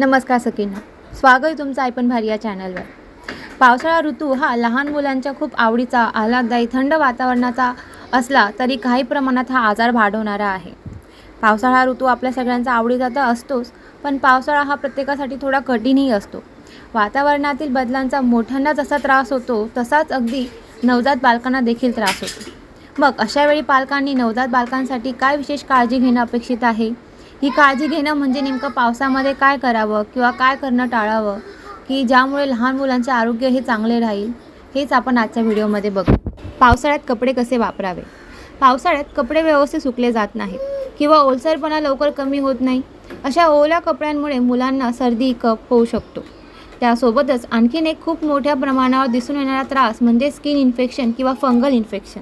नमस्कार सकीना स्वागत आहे तुमचं आयपण भारी या चॅनलवर. पावसाळा ऋतू हा लहान मुलांच्या खूप आवडीचा आल्हाददायी थंड वातावरणाचा असला तरी काही प्रमाणात हा आजार वाढवणारा आहे. पावसाळा ऋतू आपल्या सगळ्यांचा आवडीचा तर असतोच पण पावसाळा हा प्रत्येकासाठी थोडा कठीणही असतो. वातावरणातील बदलांचा मोठ्यांना जसा त्रास होतो तसाच अगदी नवजात बालकांना देखील त्रास होतो. मग अशावेळी पालकांनी नवजात बालकांसाठी काय विशेष काळजी घेणं अपेक्षित आहे? ही काळजी घेणं म्हणजे नेमकं पावसामध्ये काय करावं किंवा काय करणं टाळावं की ज्यामुळे लहान मुलांचे आरोग्य हे चांगले राहील हेच आपण आजच्या व्हिडिओमध्ये बघू. पावसाळ्यात कपडे कसे वापरावे? पावसाळ्यात कपडे व्यवस्थित सुकले जात नाहीत किंवा ओलसरपणा लवकर कमी होत नाही अशा ओल्या कपड्यांमुळे मुलांना सर्दी कप होऊ शकतो. त्यासोबतच आणखीन एक खूप मोठ्या प्रमाणावर दिसून येणारा त्रास म्हणजे स्किन इन्फेक्शन किंवा फंगल इन्फेक्शन.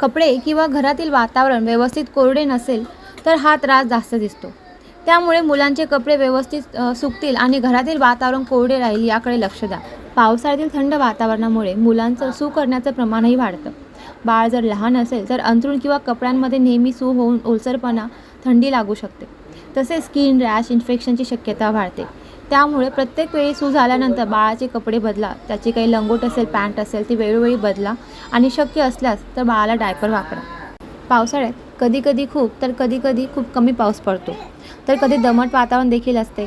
कपडे किंवा घरातील वातावरण व्यवस्थित कोरडे नसेल तर हा त्रास जास्त दिसतो. त्यामुळे मुलांचे कपडे व्यवस्थित सुकतील आणि घरातील वातावरण कोरडे राहील याकडे लक्ष द्या. पावसाळ्यातील थंड वातावरणामुळे मुलांचं सू करण्याचं प्रमाणही वाढतं. बाळ जर लहान असेल तर अंथरूण किंवा कपड्यांमध्ये नेहमी सू होऊन ओलसरपणा थंडी लागू शकते. तसेच स्किन रॅश इन्फेक्शनची शक्यता वाढते. त्यामुळे प्रत्येक वेळी सू झाल्यानंतर बाळाचे कपडे बदला त्याची काही लंगोट असेल पॅन्ट असेल ती वेळोवेळी बदला आणि शक्य असल्यास तर बाळाला डायपर वापरा. पावसाळ्यात कधीकधी खूप तर कधीकधी खूप कमी पाऊस पडतो. तर कधी दमट वातावरण देखील असते.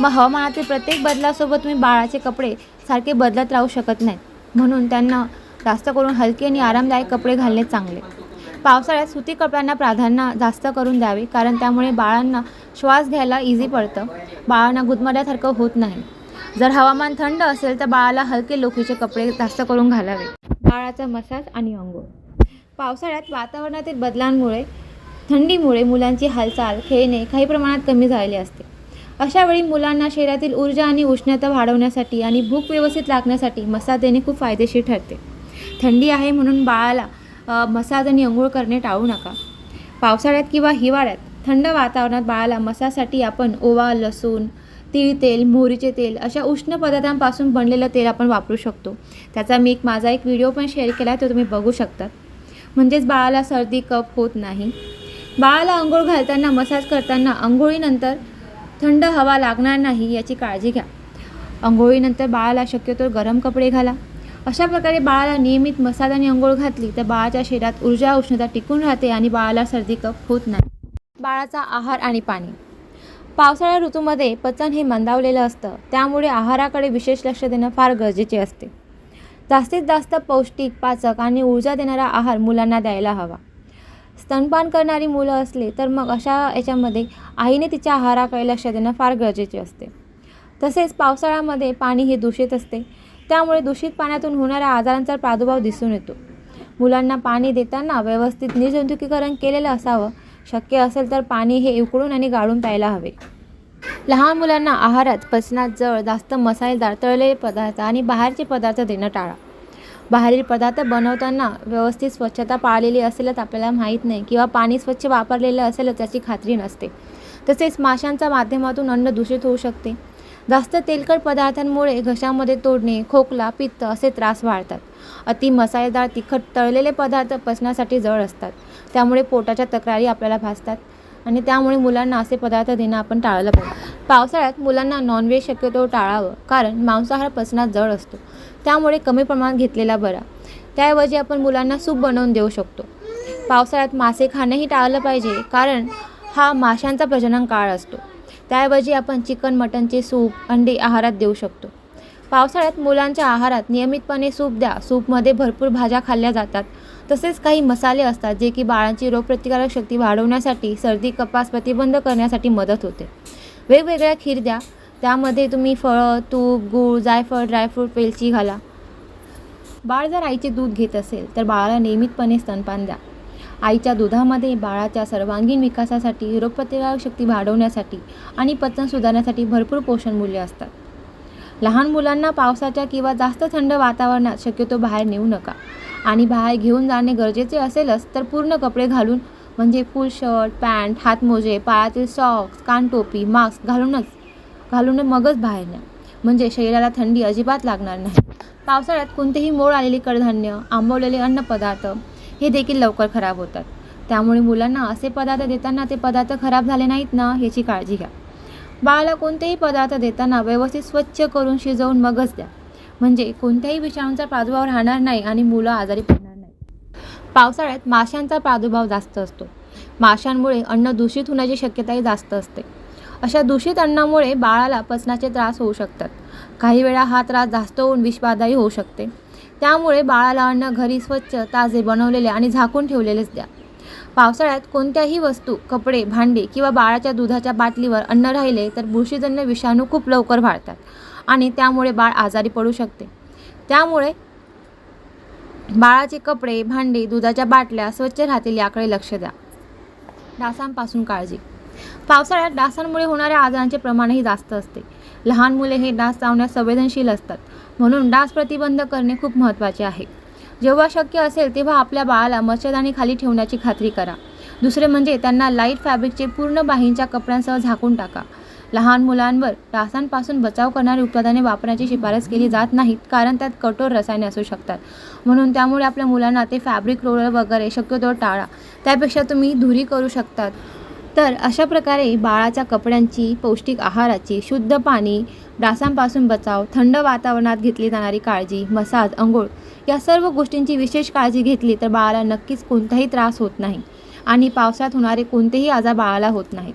मग हवामानातील प्रत्येक बदलासोबत तुम्ही बाळाचे कपडे सारखे बदलत राहू शकत नाही म्हणून त्यांना जास्त करून हलके आणि आरामदायक कपडे घालणे चांगले. पावसाळ्यात सुती कपड्यांना प्राधान्य जास्त करून द्यावे कारण त्यामुळे बाळांना श्वास घ्यायला इझी पडतं. बाळांना गुदमरल्यासारखं होत नाही. जर हवामान थंड असेल तर बाळाला हलके लोकीचे कपडे जास्त करून घालावे. बाळाचा मसाज आणि अंघोळ. पावसाळ्यात वातावरणातील बदलांमुळे थंडीमुळे मुलांची हालचाल खेळणे काही प्रमाणात कमी झालेले असते. अशावेळी मुलांना शरीरातील ऊर्जा आणि उष्णता वाढवण्यासाठी आणि भूक व्यवस्थित लागण्यासाठी मसाज देणे खूप फायदेशीर ठरते. थंडी आहे म्हणून बाळाला मसाज आणि अंघोळ करणे टाळू नका. पावसाळ्यात किंवा हिवाळ्यात थंड वातावरणात बाळाला मसाजसाठी आपण ओवा लसूण तीळ तेल मोहरीचे तेल अशा उष्ण पदार्थांपासून बनलेलं तेल आपण वापरू शकतो. त्याचा मी एक माझा एक व्हिडिओ पण शेअर केला आहे तो तुम्ही बघू शकतात. म्हणजेच बाळाला सर्दी कप होत नाही. बाळाला अंघोळ घालताना मसाज करताना अंघोळीनंतर थंड हवा लागणार नाही याची काळजी घ्या. अंघोळीनंतर बाळाला शक्यतो गरम कपडे घाला. अशा प्रकारे बाळाला नियमित मसाज आणि अंघोळ घातली तर बाळाच्या शरीरात ऊर्जा उष्णता टिकून राहते आणि बाळाला सर्दी कप होत नाही. बाळाचा आहार आणि पाणी. पावसाळ्या ऋतूमध्ये पचन हे मंदावलेलं असतं. त्यामुळे आहाराकडे विशेष लक्ष देणं फार गरजेचे असते. जास्तीत जास्त पौष्टिक पाचक आणि ऊर्जा देणारा आहार मुलांना द्यायला हवा. स्तनपान करणारी मुलं असले तर मग अशा याच्यामध्ये आईने तिच्या आहाराकडे लक्ष देणं फार गरजेचे असते. तसेच पावसाळ्यामध्ये पाणी हे दूषित असते. त्यामुळे दूषित पाण्यातून होणाऱ्या आजारांचा प्रादुर्भाव दिसून येतो. मुलांना पाणी देताना व्यवस्थित निर्जंतुकीकरण केलेलं असावं. शक्य असेल तर पाणी हे उकळून आणि गाळून प्यायला हवे. लहान मुलांना आहारात पचनात जळ जास्त मसालेदार तळलेले पदार्थ आणि बाहेरचे पदार्थ देणं टाळा. बाहेरील पदार्थ बनवताना व्यवस्थित स्वच्छता पाळलेली असेलच आपल्याला माहीत नाही किंवा पाणी स्वच्छ वापरलेलं असेलच याची खात्री नसते. तसेच माशांच्या माध्यमातून अन्न दूषित होऊ शकते. जास्त तेलकट पदार्थांमुळे घशामध्ये तोडणे खोकला पित्त असे त्रास वाढतात. अति मसालेदार तिखट तळलेले पदार्थ पचण्यासाठी जड असतात. त्यामुळे पोटाच्या तक्रारी आपल्याला भासतात. आणि त्यामुळे मुलांना असे पदार्थ देणं आपण टाळलं पाहिजे. पावसाळ्यात मुलांना नॉनव्हेज शक्यतो टाळावं कारण मांसाहार पचनात जड असतो. त्यामुळे कमी प्रमाणात घेतलेला बरा. त्याऐवजी आपण मुलांना सूप बनवून देऊ शकतो. पावसाळ्यात मासे खाणंही टाळलं पाहिजे कारण हा माशांचा प्रजनन काळ असतो. त्याऐवजी आपण चिकन मटनचे सूप अंडी आहारात देऊ शकतो. पावसाळ्यात मुलांच्या आहारात नियमितपणे सूप द्या. सूपमध्ये भरपूर भाज्या खाल्ल्या जातात. तसेच काही मसाले असतात जे की बाळांची रोगप्रतिकारक शक्ती वाढवण्यासाठी सर्दी कपास प्रतिबंध करण्यासाठी मदत होते. वेगवेगळ्या खीर द्या. त्यामध्ये तुम्ही फळं तूप गूळ जायफळ ड्रायफ्रूट वेलची घाला. बाळ जर आईचे दूध घेत असेल तर बाळाला नियमितपणे स्तनपान द्या. आईच्या दुधामध्ये बाळाच्या सर्वांगीण विकासासाठी रोगप्रतिकारक शक्ती वाढवण्यासाठी आणि पचन सुधारण्यासाठी भरपूर पोषण मूल्य असतात. लहान मुलांना पावसाच्या किंवा जास्त थंड वातावरणात शक्यतो बाहेर नेऊ नका. आणि बाहेर घेऊन जाणे गरजेचे असेलच तर पूर्ण कपडे घालून म्हणजे फुल शर्ट पॅन्ट हातमोजे पायातील सॉक्स कानटोपी मास्क घालूनच घालून मगच बाहेर न्या म्हणजे शरीराला थंडी अजिबात लागणार नाही. पावसाळ्यात कोणतेही मोड आलेले कडधान्य आंबवलेले अन्नपदार्थ हे देखील लवकर खराब होतात. त्यामुळे मुलांना असे पदार्थ देताना ते पदार्थ खराब झाले नाहीत ना याची काळजी घ्या. बाळाला कोणतेही पदार्थ देताना व्यवस्थित स्वच्छ करून शिजवून मगच द्या. म्हणजे कोणत्याही विषाणूंचा प्रादुर्भाव राहणार नाही आणि मुलं आजारी पडणार नाही पावसाळ्यात माशांचा प्रादुर्भाव जास्त असतो. माशांमुळे अन्न दूषित होण्याची शक्यताही जास्त असते. अशा दूषित अन्नामुळे बाळाला पचनाचे त्रास होऊ शकतात. काही वेळा हा त्रास जास्त होऊन विषबाधाही होऊ शकते. त्यामुळे बाळाला अन्न घरी स्वच्छ ताजे बनवलेले आणि झाकून ठेवलेलेच द्या. पावसाळ्यात कोणत्याही वस्तू कपडे भांडे किंवा बाळाच्या दुधाच्या बाटलीवर अन्न राहिले तर बुरशीजन्य विषाणू खूप लवकर वाढतात आणि त्यामुळे बाळ आजारी पडू शकते. त्यामुळे बाळाचे कपडे भांडे दुधाच्या बाटल्या स्वच्छ राहतील याकडे लक्ष द्या. डासांपासून काळजी. पावसाळ्यात डासांमुळे होणाऱ्या आजारांचे प्रमाणही जास्त असते. लहान मुले हे डास चावण्यास संवेदनशील असतात. म्हणून डास प्रतिबंध करणे खूप महत्त्वाचे आहे. जेव्हा शक्य असेल तेव्हा आपल्या बाळाला मच्छरदाणी खाली ठेवण्याची खात्री करा. दुसरे म्हणजे त्यांना लाइट फॅब्रिकचे पूर्ण बाहींच्या कपड्यांसह झाकून टाका. लहान मुलांवर डासांपासून बचाव करणारी उत्पादने वापरण्याची शिफारस केली जात नाहीत कारण त्यात कठोर रसायने असू शकतात. म्हणून त्यामुळे आपल्या मुलांना ते फॅब्रिक रोलर वगैरे शक्यतो टाळा. त्यापेक्षा तुम्ही धुरी करू शकतात. तर अशा प्रकारे बाळाच्या कपड्यांची पौष्टिक आहाराची शुद्ध पाणी डासांपासून बचाव थंड वातावरणात घेतली जाणारी काळजी मसाज अंघोळ या सर्व गोष्टींची विशेष काळजी घेतली तर बाळाला नक्कीच कोणताही त्रास होत नाही आणि पावसात होणारे कोणतेही आजार बाळाला होत नाहीत.